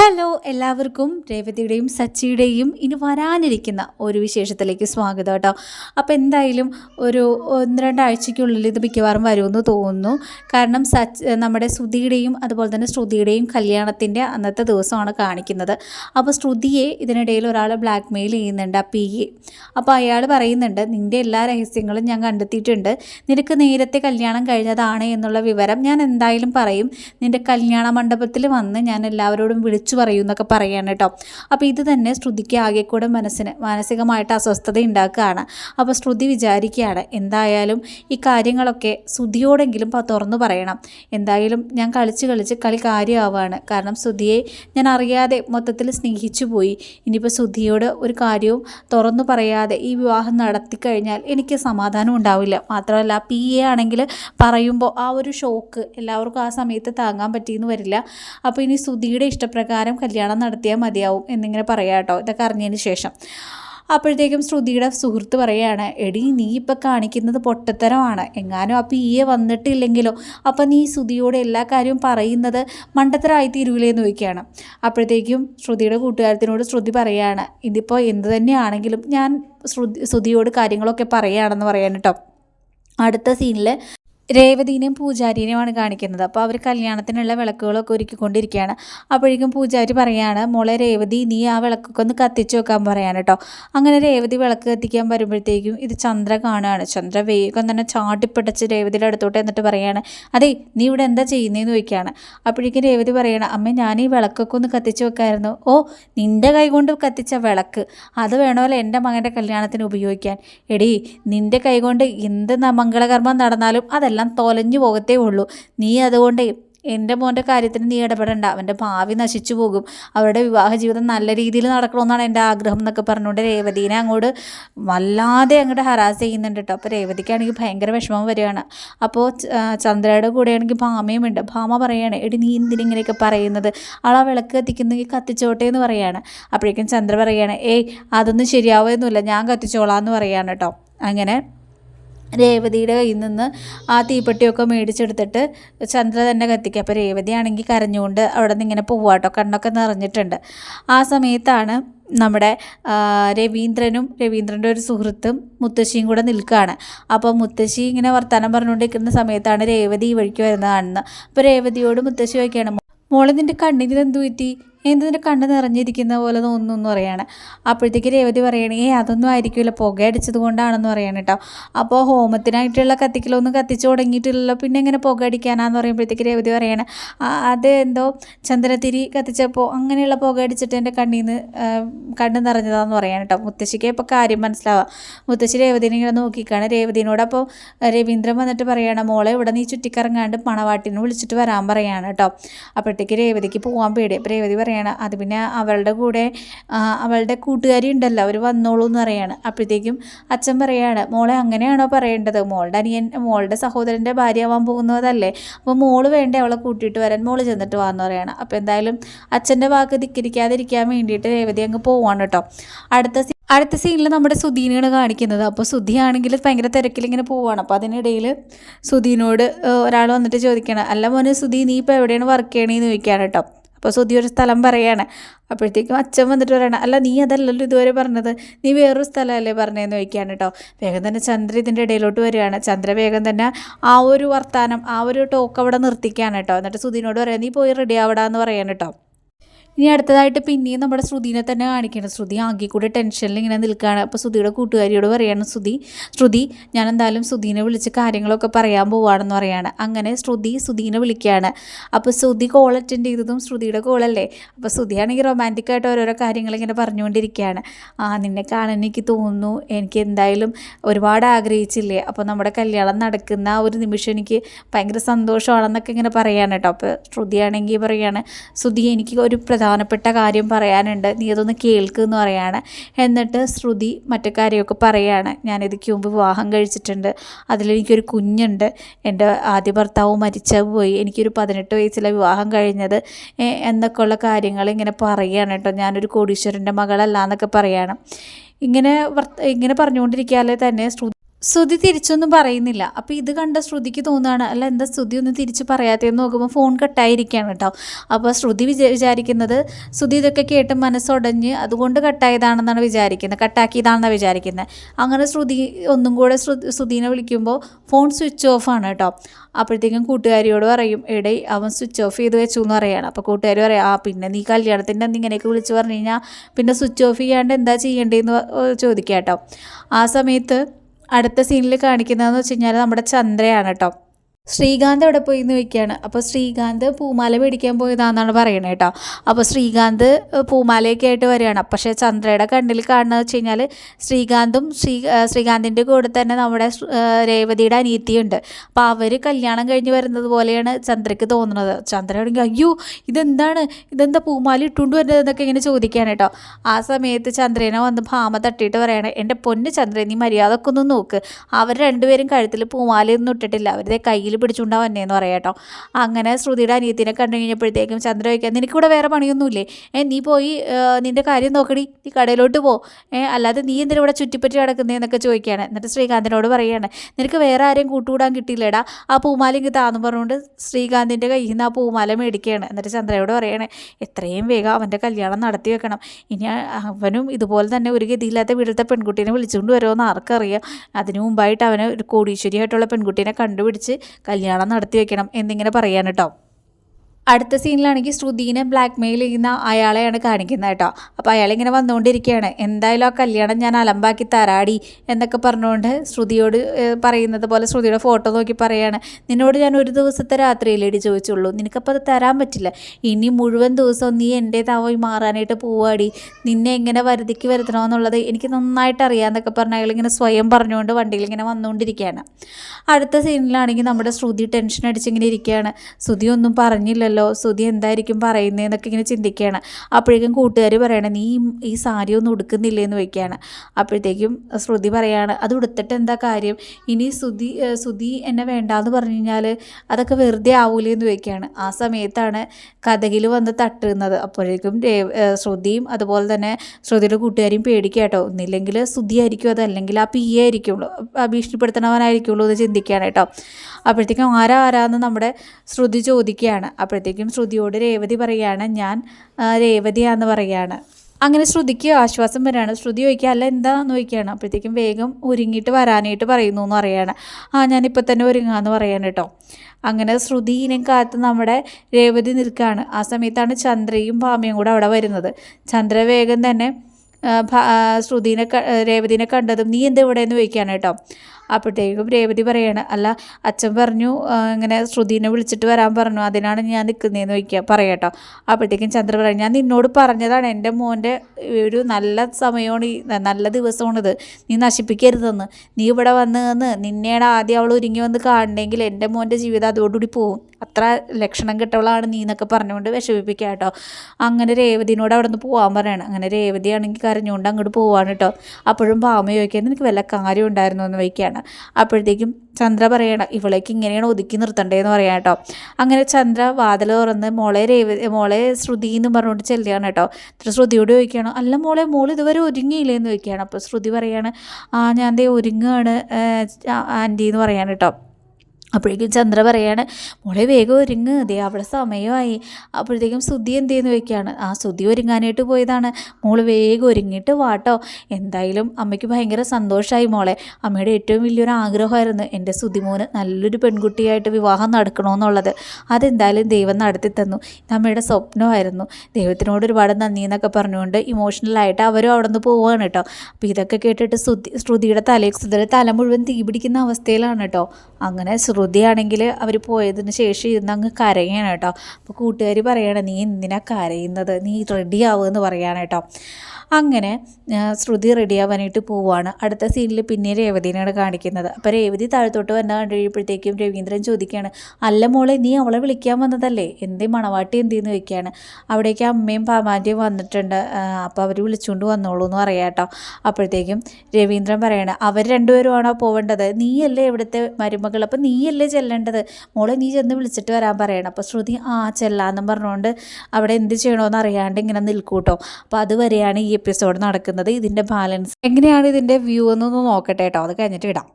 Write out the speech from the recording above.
Hello എല്ലാവർക്കും രേവതിയുടെയും സച്ചിയുടെയും ഇനി വരാനിരിക്കുന്ന ഒരു വിശേഷത്തിലേക്ക് സ്വാഗതം കേട്ടോ. അപ്പോൾ എന്തായാലും ഒരു ഒന്ന് രണ്ടാഴ്ചയ്ക്കുള്ളിൽ ഇത് മിക്കവാറും വരുമെന്ന് തോന്നുന്നു. കാരണം സച്ച് നമ്മുടെ ശ്രുതിയുടെയും അതുപോലെ തന്നെ ശ്രുതിയുടെയും കല്യാണത്തിന്റെ അന്നത്തെ ദിവസമാണ് കാണിക്കുന്നത്. അപ്പോൾ ശ്രുതിയെ ഇതിനിടയിൽ ഒരാൾ ബ്ലാക്ക് മെയിൽ ചെയ്യുന്നുണ്ട് ആ പി എ. അപ്പോൾ അയാൾ പറയുന്നുണ്ട് നിന്റെ എല്ലാ രഹസ്യങ്ങളും ഞാൻ കണ്ടെത്തിയിട്ടുണ്ട്. നിനക്ക് നേരത്തെ കല്യാണം കഴിഞ്ഞതാണ് എന്നുള്ള വിവരം ഞാൻ എന്തായാലും പറയും. നിന്റെ കല്യാണ മണ്ഡപത്തിൽ വന്ന് ഞാൻ എല്ലാവരോടും വിളിച്ചു പറയും എന്നൊക്കെ പറയാണ് കേട്ടോ. അപ്പോൾ ഇത് തന്നെ ശ്രുതിക്ക് ആകെ കൂടെ മനസ്സിന് മാനസികമായിട്ട് അസ്വസ്ഥത ഉണ്ടാക്കുകയാണ്. അപ്പോൾ ശ്രുതി വിചാരിക്കുകയാണ് എന്തായാലും ഈ കാര്യങ്ങളൊക്കെ ശ്രുതിയോടെങ്കിലും തുറന്നു പറയണം. എന്തായാലും ഞാൻ കളിച്ച് കളിച്ച് കളി കാര്യമാവാണ്. കാരണം ശ്രുതിയെ ഞാൻ അറിയാതെ മൊത്തത്തിൽ സ്നേഹിച്ചു പോയി. ഇനിയിപ്പോൾ ശ്രുതിയോട് ഒരു കാര്യവും തുറന്നു പറയാതെ ഈ വിവാഹം നടത്തി കഴിഞ്ഞാൽ എനിക്ക് സമാധാനം ഉണ്ടാവില്ല. മാത്രമല്ല പി എ ആണെങ്കിൽ പറയുമ്പോൾ ആ ഒരു ഷോക്ക് എല്ലാവർക്കും ആ സമയത്ത് താങ്ങാൻ പറ്റിയെന്ന് വരില്ല. അപ്പോൾ ഇനി ശ്രുതിയുടെ ഇഷ്ടപ്രകാരം കല്യാണം നടത്തിയാൽ മതിയാവും എന്നിങ്ങനെ പറയാം കേട്ടോ ഇതൊക്കെ അറിഞ്ഞതിന് ശേഷം. അപ്പോഴത്തേക്കും ശ്രുതിയുടെ സുഹൃത്ത് പറയാണ് എടി നീ ഇപ്പം കാണിക്കുന്നത് പൊട്ടത്തരമാണ്. എങ്ങാനും ആ പി എ വന്നിട്ടില്ലെങ്കിലോ? അപ്പം നീ ശ്രുതിയോട് എല്ലാ കാര്യവും പറയുന്നത് മണ്ടത്തരമായി എന്ന് ചോദിക്കുകയാണ്. അപ്പോഴത്തേക്കും ശ്രുതിയുടെ കൂട്ടുകാരത്തിനോട് ശ്രുതി പറയാണ് ഇതിപ്പോൾ എന്ത് തന്നെയാണെങ്കിലും ഞാൻ ശ്രുതി ശ്രുതിയോട് കാര്യങ്ങളൊക്കെ പറയുകയാണെന്ന് പറയാൻ കേട്ടോ അടുത്ത സീനിൽ രേവതീനെയും പൂജാരിനെയുമാണ് കാണിക്കുന്നത്. അപ്പോൾ അവർ കല്യാണത്തിനുള്ള വിളക്കുകളൊക്കെ ഒരുക്കിക്കൊണ്ടിരിക്കുകയാണ്. അപ്പോഴേക്കും പൂജാരി പറയാണ് മോളെ രേവതി നീ ആ വിളക്കൊക്കെ ഒന്ന് കത്തിച്ചു വെക്കാൻ പറയാണ് കേട്ടോ. അങ്ങനെ രേവതി വിളക്ക് കത്തിക്കാൻ വരുമ്പോഴത്തേക്കും ഇത് ചന്ദ്ര കാണുകയാണ്. ചന്ദ്ര വേഗം തന്നെ ചാട്ടിപ്പിടച്ച് രേവതിയുടെ അടുത്തോട്ട് എന്നിട്ട് പറയാണ് അതെ നീ ഇവിടെ എന്താ ചെയ്യുന്നതെന്ന് ചോദിക്കുകയാണ്. അപ്പോഴേക്കും രേവതി പറയണം അമ്മ ഞാൻ ഈ വിളക്കൊക്കെ ഒന്ന് കത്തിച്ച് വെക്കായിരുന്നു. ഓ നിന്റെ കൈ കൊണ്ട് കത്തിച്ച വിളക്ക്. അത് വേണമല്ലോ എന്റെ മകന്റെ കല്യാണത്തിന് ഉപയോഗിക്കാൻ. എടി നിന്റെ കൈ കൊണ്ട് എന്ത് മംഗളകർമ്മം നടന്നാലും അതെല്ലാം തൊലഞ്ഞു പോകത്തേ ഉള്ളൂ. നീ അതുകൊണ്ട് എന്റെ മോന്റെ കാര്യത്തിന് നീ ഇടപെടണ്ട. അവന്റെ ഭാവി നശിച്ചു പോകും. അവരുടെ വിവാഹ ജീവിതം നല്ല രീതിയിൽ നടക്കണമെന്നാണ് എന്റെ ആഗ്രഹം എന്നൊക്കെ പറഞ്ഞുകൊണ്ട് രേവതീനെ അങ്ങോട്ട് വല്ലാതെ അങ്ങോട്ട് ഹറാസ് ചെയ്യുന്നുണ്ട് കേട്ടോ. അപ്പോൾ രേവതിക്കാണെങ്കിൽ ഭയങ്കര വിഷമം വരികയാണ്. അപ്പോൾ ചന്ദ്രയുടെ കൂടെയാണെങ്കിൽ ഭാമയും ഉണ്ട്. ഭാമ പറയുകയാണ് എടി നീ എന്തിനിങ്ങനെയൊക്കെ പറയുന്നത്? ആൾ ആ വിളക്ക് കത്തിക്കുന്നെങ്കിൽ കത്തിച്ചോട്ടെ എന്ന് പറയുകയാണ് അപ്പോഴേക്കും ചന്ദ്ര പറയുകയാണ് ഏയ് അതൊന്നും ശരിയാവുമെന്നില്ല ഞാൻ കത്തിച്ചോളാം എന്ന് പറയുകയാണ് കേട്ടോ. അങ്ങനെ രേവതിയുടെ കയ്യിൽ നിന്ന് ആ തീപ്പെട്ടിയൊക്കെ മേടിച്ചെടുത്തിട്ട് ചന്ദ്ര തന്നെ കത്തിക്കുക. അപ്പോൾ രേവതിയാണെങ്കിൽ കരഞ്ഞുകൊണ്ട് അവിടെ നിന്ന് ഇങ്ങനെ പോവാട്ടോ കണ്ണൊക്കെ നിറഞ്ഞിട്ടുണ്ട്. ആ സമയത്താണ് നമ്മുടെ രവീന്ദ്രനും രവീന്ദ്രന്റെ ഒരു സുഹൃത്തും മുത്തശ്ശിയും കൂടെ നിൽക്കുകയാണ്. അപ്പോൾ മുത്തശ്ശി ഇങ്ങനെ വർത്തമാനം പറഞ്ഞുകൊണ്ടിരിക്കുന്ന സമയത്താണ് രേവതി ഈ വഴിക്ക് വരുന്നത് അപ്പോൾ രേവതിയോട് മുത്തശ്ശി ചോദിക്കുകയാണ് മോളെ നിന്റെ കണ്ണിന് എന്തു പറ്റി? എന്ത് നിന്റെ കണ്ണ് നിറഞ്ഞിരിക്കുന്ന പോലെ തോന്നുന്നു പറയാണ്. അപ്പോഴത്തേക്ക് രേവതി പറയണേ അതൊന്നും ആയിരിക്കില്ല പുകയടിച്ചത് കൊണ്ടാണെന്ന് പറയാണ് കേട്ടോ. അപ്പോൾ ഹോമത്തിനായിട്ടുള്ള കത്തിക്കലൊന്നും കത്തിച്ചു തുടങ്ങിയിട്ടില്ലല്ലോ. പിന്നെ എങ്ങനെ പുക അടിക്കാനാന്ന് പറയുമ്പോഴത്തേക്ക് രേവതി പറയാണ് "ആ, അത് എന്തോ ചന്ദ്രത്തിരി കത്തിച്ചപ്പോൾ അങ്ങനെയുള്ള പുക അടിച്ചിട്ട് എന്റെ കണ്ണിൽ നിന്ന് കണ്ണ് നിറഞ്ഞതാന്ന് പറയാണ് കേട്ടോ. മുത്തശ്ശിക്ക് ഇപ്പോൾ കാര്യം മനസ്സിലാവാം. മുത്തശ്ശി രേവതിനെ ഇങ്ങനെ നോക്കിക്കാണ്. രേവതിനോട് അപ്പോൾ രവീന്ദ്രൻ വന്നിട്ട് പറയണം മോളെ ഇവിടെ നീ ചുറ്റിക്കറങ്ങാണ്ട് പണവാട്ടിനെ വിളിച്ചിട്ട് വരാൻ പറയാണ് കേട്ടോ. അപ്പോഴത്തേക്ക് രേവതിക്ക് പോകാൻ പേടി. അപ്പോൾ രേവതി പറയാണ്. അത് പിന്നെ അവളുടെ കൂടെ അവളുടെ കൂട്ടുകാരി ഉണ്ടല്ലോ അവർ വന്നോളൂ എന്ന് പറയാണ്. അപ്പോഴത്തേക്കും അച്ഛൻ പറയാണ് മോളെ അങ്ങനെയാണോ പറയേണ്ടത്? മോളുടെ അനിയൻ മോളുടെ സഹോദരന്റെ ഭാര്യയാവാൻ പോകുന്നതല്ലേ? അപ്പോൾ മോൾ വേണ്ടേ അവളെ കൂട്ടിയിട്ട് വരാൻ? മോൾ ചെന്നിട്ട് വാന്ന് പറയണം. അപ്പോൾ എന്തായാലും അച്ഛന്റെ വാക്ക് ധിക്കരിക്കാതിരിക്കാൻ വേണ്ടിയിട്ട് രേവതി അങ്ങ് പോവാണ് കേട്ടോ. അടുത്ത അടുത്ത സീനിൽ നമ്മുടെ സുധീനാണ് കാണിക്കുന്നത്. അപ്പോൾ സുധിയാണെങ്കിൽ ഭയങ്കര തിരക്കിൽ ഇങ്ങനെ പോവാണ്. അപ്പോൾ അതിനിടയിൽ സുധീനോട് ഒരാൾ വന്നിട്ട് ചോദിക്കണം അല്ല മോനെ സുധീ നീ ഇപ്പോൾ എവിടെയാണ് വർക്ക് ചെയ്യണേന്ന് ചോദിക്കുകയാണ് കേട്ടോ. അപ്പോൾ സുധി ഒരു സ്ഥലം പറയാണ്. അപ്പോഴത്തേക്കും അച്ഛൻ വന്നിട്ട് പറയണം അല്ല നീ അതല്ലല്ലോ ഇതുവരെ പറഞ്ഞത്. നീ വേറൊരു സ്ഥലമല്ലേ പറഞ്ഞതെന്ന് ചോദിക്കുകയാണ് കേട്ടോ വേഗം തന്നെ ചന്ദ്ര ഇതിന്റെ ഇടയിലോട്ട് വരികയാണ്. ചന്ദ്ര വേഗം തന്നെ ആ ഒരു വർത്താനം ആ ഒരു ടോക്ക് അവിടെ നിർത്തിക്കുകയാണ് കേട്ടോ എന്നിട്ട് സുധീനോട് പറയാം നീ പോയി റെഡി ആവടാന്ന് പറയാണ് കേട്ടോ ഇനി അടുത്തതായിട്ട് പിന്നെയും നമ്മുടെ ശ്രുതിനെ തന്നെ കാണിക്കണം. ശ്രുതി ആകെ കൂടെ ടെൻഷനിൽ ഇങ്ങനെ നിൽക്കുകയാണ് അപ്പോൾ ശ്രുതിയുടെ കൂട്ടുകാരിയോട് പറയാണ് ശ്രുതി ശ്രുതി ഞാൻ എന്തായാലും ശ്രുതിനെ വിളിച്ച് കാര്യങ്ങളൊക്കെ പറയാൻ പോവാണെന്ന് പറയാണ്. അങ്ങനെ ശ്രുതി ശ്രുതിനെ വിളിക്കുകയാണ് അപ്പോൾ ശ്രുതി കോൾ അറ്റൻഡ് ചെയ്തതും ശ്രുതിയുടെ കോളല്ലേ അപ്പോൾ ശ്രുതിയാണെങ്കിൽ റൊമാന്റിക്കായിട്ട് ഓരോരോ കാര്യങ്ങൾ ഇങ്ങനെ പറഞ്ഞുകൊണ്ടിരിക്കുകയാണ്. ആ നിന്നെ കാണാൻ എനിക്ക് തോന്നുന്നു. എനിക്ക് എന്തായാലും ഒരുപാട് ആഗ്രഹിച്ചില്ലേ? അപ്പോൾ നമ്മുടെ കല്യാണം നടക്കുന്ന ഒരു നിമിഷം എനിക്ക് ഭയങ്കര സന്തോഷമാണെന്നൊക്കെ ഇങ്ങനെ പറയാണ് കേട്ടോ. അപ്പോൾ ശ്രുതിയാണെങ്കിൽ പറയുകയാണ് ശ്രുതി എനിക്ക് ഒരു പ്രധാനപ്പെട്ട കാര്യം പറയാനുണ്ട്. നീ അതൊന്ന് കേൾക്ക് എന്ന് പറയാണ്. എന്നിട്ട് ശ്രുതി മറ്റു കാര്യമൊക്കെ പറയാണ്. ഇതിക്ക് മുമ്പ് വിവാഹം കഴിച്ചിട്ടുണ്ട്. അതിലെനിക്കൊരു കുഞ്ഞുണ്ട്. എന്റെ ആദ്യ ഭർത്താവ് മരിച്ചു പോയി. എനിക്കൊരു പതിനെട്ട് വയസ്സിലെ വിവാഹം കഴിഞ്ഞത്. എന്നൊക്കെ എന്നൊക്കെയുള്ള കാര്യങ്ങൾ ഇങ്ങനെ പറയുകയാണ് കേട്ടോ. ഞാനൊരു കോടീശ്വരന്റെ മകളല്ല എന്നൊക്കെ പറയാണ്. ഇങ്ങനെ ഇങ്ങനെ പറഞ്ഞുകൊണ്ടിരിക്കാതെ തന്നെ ശ്രുതി ശ്രുതി തിരിച്ചൊന്നും പറയുന്നില്ല. അപ്പോൾ ഇത് കണ്ട ശ്രുതിക്ക് തോന്നുകയാണ് അല്ല എന്താ ശ്രുതി ഒന്നും തിരിച്ച് പറയാത്തതെന്ന് നോക്കുമ്പോൾ ഫോൺ കട്ടായിരിക്കുകയാണ് കേട്ടോ. അപ്പോൾ ശ്രുതി വിചാ വിചാരിക്കുന്നത് ശ്രുതി ഇതൊക്കെ കേട്ട് മനസ്സൊടഞ്ഞ് അതുകൊണ്ട് കട്ടായതാണെന്നാണ് വിചാരിക്കുന്നത് കട്ടാക്കിയതാണെന്നാണ് വിചാരിക്കുന്നത് അങ്ങനെ ശ്രുതി ഒന്നും കൂടെ ശ്രു ശ്രുതിനെ വിളിക്കുമ്പോൾ ഫോൺ സ്വിച്ച് ഓഫ് ആണ് കേട്ടോ. അപ്പോഴത്തേക്കും കൂട്ടുകാരിയോട് പറയും എടേ അവൻ സ്വിച്ച് ഓഫ് ചെയ്ത് വെച്ചു എന്ന് പറയാണ്. അപ്പോൾ കൂട്ടുകാർ പറയാം ആ പിന്നെ നീ കല്യാണത്തിന്റെ അന്ന് ഇങ്ങനെയൊക്കെ വിളിച്ച് പറഞ്ഞു കഴിഞ്ഞാൽ പിന്നെ സ്വിച്ച് ഓഫ് ചെയ്യാണ്ട് എന്താ ചെയ്യേണ്ടതെന്ന് ചോദിക്കാം കേട്ടോ. ആ സമയത്ത് അടുത്ത സീനിൽ കാണിക്കുന്നതെന്ന് വെച്ച് കഴിഞ്ഞാൽ നമ്മുടെ ചന്ദ്രയാണ് കേട്ടോ ശ്രീകാന്ത് എവിടെ പോയി എന്ന് ചോദിക്കുകയാണ്. അപ്പോൾ ശ്രീകാന്ത് പൂമാല മേടിക്കാൻ പോയതാണെന്നാണ് പറയുന്നത് കേട്ടോ. അപ്പോൾ ശ്രീകാന്ത് പൂമാലയൊക്കെ ആയിട്ട് വരികയാണ്. പക്ഷേ ചന്ദ്രയുടെ കണ്ണിൽ കാണുന്നത് വെച്ച് കഴിഞ്ഞാൽ ശ്രീകാന്തും ശ്രീ ശ്രീകാന്തിന്റെ കൂടെ തന്നെ നമ്മുടെ രേവതിയുടെ അനിയത്തിയുണ്ട്. അപ്പോൾ അവർ കല്യാണം കഴിഞ്ഞ് വരുന്നത് പോലെയാണ് ചന്ദ്രയ്ക്ക് തോന്നുന്നത്. ചന്ദ്രയാണെങ്കിൽ അയ്യോ ഇതെന്താണ്? ഇതെന്താ പൂമാല ഇട്ടുകൊണ്ട് വരുന്നത്? എന്നൊക്കെ ഇങ്ങനെ ചോദിക്കുകയാണ് കേട്ടോ. ആ സമയത്ത് ചന്ദ്രനെ വന്ന് ഭാമ തട്ടിയിട്ട് പറയണേ എന്റെ പൊന്ന് ചന്ദ്രൻ നീ മര്യാദക്കൊന്നും നോക്ക്. അവർ രണ്ടുപേരും കഴുത്തിൽ പൂമാലയൊന്നും ഇട്ടിട്ടില്ല. അവരുടെ കയ്യിൽ പിടിച്ചുകൊണ്ടാ എന്ന് പറയാം കേട്ടോ. അങ്ങനെ ശ്രുതിയുടെ അനിയത്തിനെ കണ്ടു കഴിഞ്ഞപ്പോഴത്തേക്കും ചന്ദ്ര ചോദിക്കാം നിനക്കിവിടെ വേറെ പണിയൊന്നുമില്ലേ? നീ പോയി നിന്റെ കാര്യം നോക്കടി. നീ കടയിലോട്ട് പോ. അല്ലാതെ നീ എന്തിനാ ഇവിടെ ചുറ്റിപ്പറ്റി കിടക്കുന്നതെന്നൊക്കെ ചോദിക്കുകയാണ് എന്നിട്ട് ശ്രീകാന്തിനോട് പറയുകയാണ് നിനക്ക് വേറെ ആരെയും കൂട്ടുകൂടാൻ കിട്ടിയില്ലടാ? ആ പൂമാല ഇങ്ങ് താന്ന് പറഞ്ഞുകൊണ്ട് ശ്രീകാന്തിന്റെ കയ്യിൽ നിന്ന് ആ പൂമാല മേടിക്കുകയാണ്. എന്നിട്ട് ചന്ദ്രയോട് പറയുകയാണ് എത്രയും വേഗം അവന്റെ കല്യാണം നടത്തി വെക്കണം. ഇനി അവനും ഇതുപോലെ തന്നെ ഒരു ഗതിയില്ലാത്ത വീട്ടിലത്തെ പെൺകുട്ടീനെ വിളിച്ചുകൊണ്ട് വരുമോ എന്ന് ആർക്കറിയാം. അതിനു മുമ്പായിട്ട് അവനെ ഒരു കോടീശ്വരിയായിട്ടുള്ള പെൺകുട്ടീനെ കണ്ടുപിടിച്ച് കല്യാണം നടത്തി വെക്കണം എന്നിങ്ങനെ പറയാൻ കേട്ടോ. അടുത്ത സീനിലാണെങ്കിൽ ശ്രുതിനെ ബ്ലാക്ക് മെയിൽ ചെയ്യുന്ന അയാളെയാണ് കാണിക്കുന്നത് കേട്ടോ. അപ്പോൾ അയാളിങ്ങനെ വന്നുകൊണ്ടിരിക്കുകയാണ്. എന്തായാലും ആ കല്യാണം ഞാൻ അലമ്പാക്കി തരാടി എന്നൊക്കെ പറഞ്ഞുകൊണ്ട് ശ്രുതിയോട് പറയുന്നത് പോലെ ശ്രുതിയുടെ ഫോട്ടോ നോക്കി പറയാണ് നിന്നോട് ഞാൻ ഒരു ദിവസത്തെ രാത്രിയിലേടി ചോദിച്ചുള്ളൂ. നിനക്കപ്പോൾ അത് തരാൻ പറ്റില്ല. ഇനി മുഴുവൻ ദിവസവും നീ എന്റേതാവായി മാറാനായിട്ട് പോവാടി. നിന്നെ എങ്ങനെ വരുതിക്ക് വരുത്തണമെന്നുള്ളത് എനിക്ക് നന്നായിട്ട് അറിയാമെന്നൊക്കെ പറഞ്ഞ അയാളിങ്ങനെ സ്വയം പറഞ്ഞുകൊണ്ട് വണ്ടിയിൽ ഇങ്ങനെ വന്നുകൊണ്ടിരിക്കുകയാണ്. അടുത്ത സീനിലാണെങ്കിൽ നമ്മുടെ ശ്രുതി ടെൻഷൻ അടിച്ചിങ്ങനെ ഇരിക്കുകയാണ്. ശ്രുതി ഒന്നും പറഞ്ഞില്ലല്ലോ. ഉണ്ടല്ലോ സുധി എന്തായിരിക്കും പറയുന്നതെന്നൊക്കെ ഇങ്ങനെ ചിന്തിക്കുകയാണ്. അപ്പോഴേക്കും കൂട്ടുകാർ പറയണം നീ ഈ സാരി ഒന്നും ഉടുക്കുന്നില്ലേ? എന്ന് വയ്ക്കുകയാണ് അപ്പോഴത്തേക്കും ശ്രുതി പറയാണ് അത് ഉടുത്തിട്ട് എന്താ കാര്യം? ഇനി സുധി സുധി എന്നെ വേണ്ടാന്ന് പറഞ്ഞു കഴിഞ്ഞാൽ അതൊക്കെ വെറുതെ ആവൂലേ? എന്ന് വയ്ക്കുകയാണ് ആ സമയത്താണ് കഥകിൽ വന്ന് തട്ടുന്നത്. അപ്പോഴേക്കും ശ്രുതിയും അതുപോലെ തന്നെ ശ്രുതിയുടെ കൂട്ടുകാരെയും പേടിക്കുക കേട്ടോ. ഒന്നില്ലെങ്കിൽ സുധി ആയിരിക്കും അതല്ലെങ്കിൽ ആ പി എ ആയിരിക്കുള്ളൂ. ഭീഷണിപ്പെടുത്തണവനായിരിക്കുള്ളൂ എന്ന് ചിന്തിക്കുകയാണ് കേട്ടോ. അപ്പോഴത്തേക്കും ആരാ ആരാന്ന് നമ്മുടെ ശ്രുതി ചോദിക്കുകയാണ്. അപ്പോഴത്തേക്കും ശ്രുതിയോട് രേവതി പറയുകയാണ് ഞാൻ രേവതിയാന്ന് പറയുകയാണ് അങ്ങനെ ശ്രുതിക്ക് ആശ്വാസം വരികയാണ് ശ്രുതി ചോദിക്കുക അല്ല എന്താന്ന് ചോദിക്കുകയാണ്? അപ്പോഴത്തേക്കും വേഗം ഒരുങ്ങിയിട്ട് വരാനായിട്ട് പറയുന്നു എന്ന് പറയുകയാണ് ആ ഞാനിപ്പോൾ തന്നെ ഒരുങ്ങാന്ന് പറയാണ് കേട്ടോ. അങ്ങനെ ശ്രുതിനെ കാത്ത് നമ്മുടെ രേവതി നിൽക്കുകയാണ്. ആ സമയത്താണ് ചന്ദ്രയും ഭാമയും കൂടെ അവിടെ വരുന്നത്. ചന്ദ്ര വേഗം തന്നെ ശ്രുതിനെ രേവതിനെ കണ്ടതും നീ എന്താ ഇവിടെ എന്ന് ചോദിക്കുകയാണ് കേട്ടോ? അപ്പോഴത്തേക്കും രേവതി പറയാണ് അല്ല അച്ഛൻ പറഞ്ഞു ഇങ്ങനെ ശ്രുതിനെ വിളിച്ചിട്ട് വരാൻ പറഞ്ഞു അതിനാണ് ഞാൻ നിൽക്കുന്നതെന്ന് ചോദിക്കുക പറയട്ടോ. അപ്പോഴത്തേക്കും ചന്ദ്ര പറയും ഞാൻ നിന്നോട് പറഞ്ഞതാണ് എന്റെ മോന്റെ ഒരു നല്ല സമയമാണ് നല്ല ദിവസമാണിത് നീ നശിപ്പിക്കരുതെന്ന്. നീ ഇവിടെ വന്ന് നിന്ന് നിന്നെയാണ് ആദ്യം അവൾ ഒരുങ്ങി വന്ന് കാണണമെങ്കിൽ എന്റെ മോന്റെ ജീവിതം അതോടുകൂടി പോകും. അത്ര ലക്ഷണം കിട്ടവളാണ് നീ എന്നൊക്കെ പറഞ്ഞുകൊണ്ട് വിഷമിപ്പിക്കുക കേട്ടോ. അങ്ങനെ രേവതിനോട് അവിടെ നിന്ന് പോകാൻ പറയണം. അങ്ങനെ രേവതിയാണെങ്കിൽ കരഞ്ഞുകൊണ്ട് അങ്ങോട്ട് പോവാണ് കേട്ടോ. അപ്പോഴും ഭാമ ചോദിക്കാൻ എനിക്ക് വല്ല കാര്യം ഉണ്ടായിരുന്നു? എന്ന് ചോദിക്കുകയാണ് അപ്പോഴത്തേക്കും ചന്ദ്ര പറയണം ഇവളേക്ക് ഇങ്ങനെയാണ് ഒതുക്കി നിർത്തണ്ടേന്ന് പറയാം കേട്ടോ. അങ്ങനെ ചന്ദ്ര വാതിൽ തുറന്ന് മോളെ രേവതി മോളെ ശ്രുതി എന്ന് പറഞ്ഞുകൊണ്ട് ചെല്ലുകയാണ് കേട്ടോ. ശ്രുതിയോട് ചോദിക്കുകയാണ് അല്ല മോളെ മോൾ ഇതുവരെ ഒരുങ്ങിയില്ലേ എന്ന് ചോദിക്കുകയാണ്. അപ്പോൾ ശ്രുതി പറയാണ് ആ ഞാൻ ദേ ഒരുങ്ങുകയാണ് ആന്റി എന്ന് പറയാണ് കേട്ടോ. അപ്പോഴേക്കും ചന്ദ്ര പറയാണ് മോളെ വേഗം ഒരുങ്ങ് ദേ അവിടെ സമയമായി. അപ്പോഴത്തേക്കും സുധി എന്ത് ചെയ്യുന്നു വയ്ക്കുകയാണ് ആ സുധി ഒരുങ്ങാനായിട്ട് പോയതാണ്. മോൾ വേഗം ഒരുങ്ങിയിട്ട് വാട്ടോ. എന്തായാലും അമ്മയ്ക്ക് ഭയങ്കര സന്തോഷമായി മോളെ. അമ്മയുടെ ഏറ്റവും വലിയൊരു ആഗ്രഹമായിരുന്നു എന്റെ സുധിമോന് നല്ലൊരു പെൺകുട്ടിയായിട്ട് വിവാഹം നടക്കണമെന്നുള്ളത്. അതെന്തായാലും ദൈവം നടത്തി തന്നു. ഇത് അമ്മയുടെ സ്വപ്നമായിരുന്നു. ദൈവത്തിനോട് ഒരുപാട് നന്ദി എന്നൊക്കെ പറഞ്ഞുകൊണ്ട് ഇമോഷണലായിട്ട് അവരും അവിടെ നിന്ന് പോവുകയാണ് കേട്ടോ. അപ്പോൾ ഇതൊക്കെ കേട്ടിട്ട് ശ്രുതി ശ്രുതിയുടെ ശ്രുതിയുടെ തല മുഴുവൻ തീ പിടിക്കുന്ന അവസ്ഥയിലാണ് കേട്ടോ. അങ്ങനെ ശ്രുതിയാണെങ്കിൽ അവർ പോയതിന് ശേഷം ഇരുന്ന് അങ്ങ് കരയാണ് കേട്ടോ. അപ്പോൾ കൂട്ടുകാർ പറയുകയാണ് നീ എന്തിനാ കരയുന്നത്? നീ റെഡി ആവുമെന്ന് പറയാണ് കേട്ടോ. അങ്ങനെ ശ്രുതി റെഡിയാവാനായിട്ട് പോവുകയാണ് അടുത്ത സീനിൽ പിന്നെ രേവതിനെയാണ് കാണിക്കുന്നത്. അപ്പോൾ രേവതി താഴത്തോട്ട് വന്ന കണ്ടു കഴിയുമ്പോഴത്തേക്കും രവീന്ദ്രൻ ചോദിക്കുകയാണ് അല്ല മോളെ നീ അവളെ വിളിക്കാൻ വന്നതല്ലേ? എന്തേ മണവാട്ടി എന്തെന്ന് ചോദിക്കുകയാണ്. അവിടേക്ക് അമ്മയും പാമാന്റെയും വന്നിട്ടുണ്ട്. അപ്പോൾ അവർ വിളിച്ചുകൊണ്ട് വന്നോളൂ എന്ന് പറയാം കേട്ടോ അപ്പോഴത്തേക്കും രവീന്ദ്രൻ പറയണം അവർ രണ്ടുപേരുമാണോ പോവേണ്ടത്? നീയല്ലേ ഇവിടുത്തെ മരുമകൾ അപ്പോൾ നീയല്ലേ ചെല്ലേണ്ടത്? മോളെ നീ ചെന്ന് വിളിച്ചിട്ട് വരാൻ പറയണം. അപ്പോൾ ശ്രുതി ആ ചെല്ലാന്നും പറഞ്ഞുകൊണ്ട് അവിടെ എന്ത് ചെയ്യണമെന്ന് അറിയാണ്ട് ഇങ്ങനെ നിൽക്കൂട്ടോ. അപ്പോൾ അതുവരെയാണ് ഈ എപ്പിസോഡ് നടക്കുന്നത് ഇതിന്റെ ബാലൻസ് എങ്ങനെയാണ് ഇതിന്റെ വ്യൂ എന്നൊന്ന് നോക്കട്ടെ കേട്ടോ അത് കഴിഞ്ഞിട്ട് ഇടാം